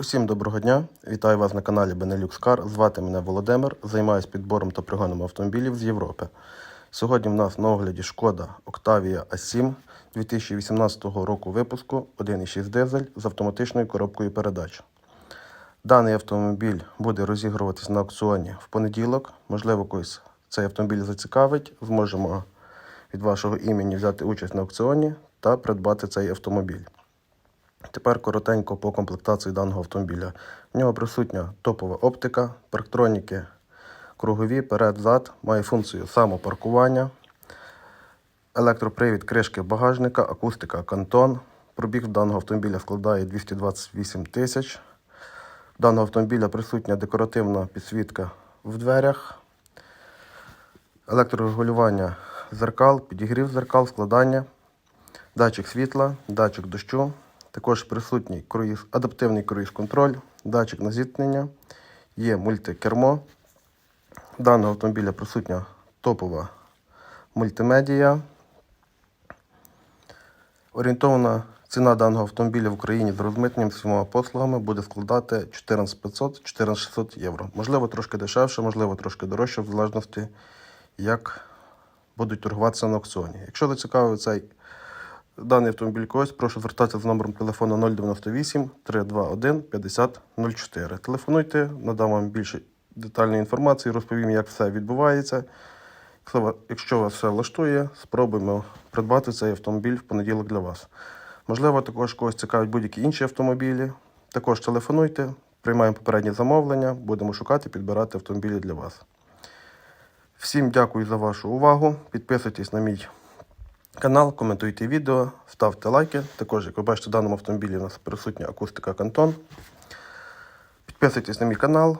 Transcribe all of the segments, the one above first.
Усім доброго дня! Вітаю вас на каналі Benelux Car. Звати мене Володимир. Займаюся підбором та пригоном автомобілів з Європи. Сьогодні в нас на огляді шкода Octavia A7 2018 року випуску 1,6 дизель з автоматичною коробкою передач. Даний автомобіль буде розігруватись на аукціоні в понеділок. Можливо, когось цей автомобіль зацікавить. Зможемо від вашого імені взяти участь на аукціоні та придбати цей автомобіль. Тепер коротенько по комплектації даного автомобіля. В нього присутня топова оптика, парктроніки кругові, перед-зад, має функцію самопаркування, електропривід кришки багажника, акустика кантон. Пробіг даного автомобіля складає 228 тисяч. Даного автомобіля присутня декоративна підсвітка в дверях, електрорегулювання зеркал, підігрів зеркал, складання, датчик світла, датчик дощу. Також присутній круїз, адаптивний круїз-контроль, датчик на зіткнення, є мультикермо. Даного автомобіля присутня топова мультимедія. Орієнтована ціна даного автомобіля в Україні з розмитненням всіма послугами буде складати 14500 14600 євро. Можливо, трошки дешевше, можливо, трошки дорожче, в залежності, як будуть торгуватися на аукціоні. Якщо зацікавив цей даний автомобіль когось, прошу звертатися з номером телефону 098 321 5004. Телефонуйте, надам вам більше детальної інформації, розповім, як все відбувається. Якщо вас все влаштує, спробуємо придбати цей автомобіль в понеділок для вас. Можливо, також когось цікавить будь-які інші автомобілі. Також телефонуйте, приймаємо попередні замовлення, будемо шукати, підбирати автомобілі для вас. Всім дякую за вашу увагу. Підписуйтесь на мій канал, коментуйте відео, ставте лайки. Також, як ви бачите, в даному автомобілі у нас присутня акустика Кантон. Підписуйтесь на мій канал.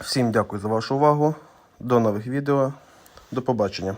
Всім дякую за вашу увагу. До нових відео. До побачення.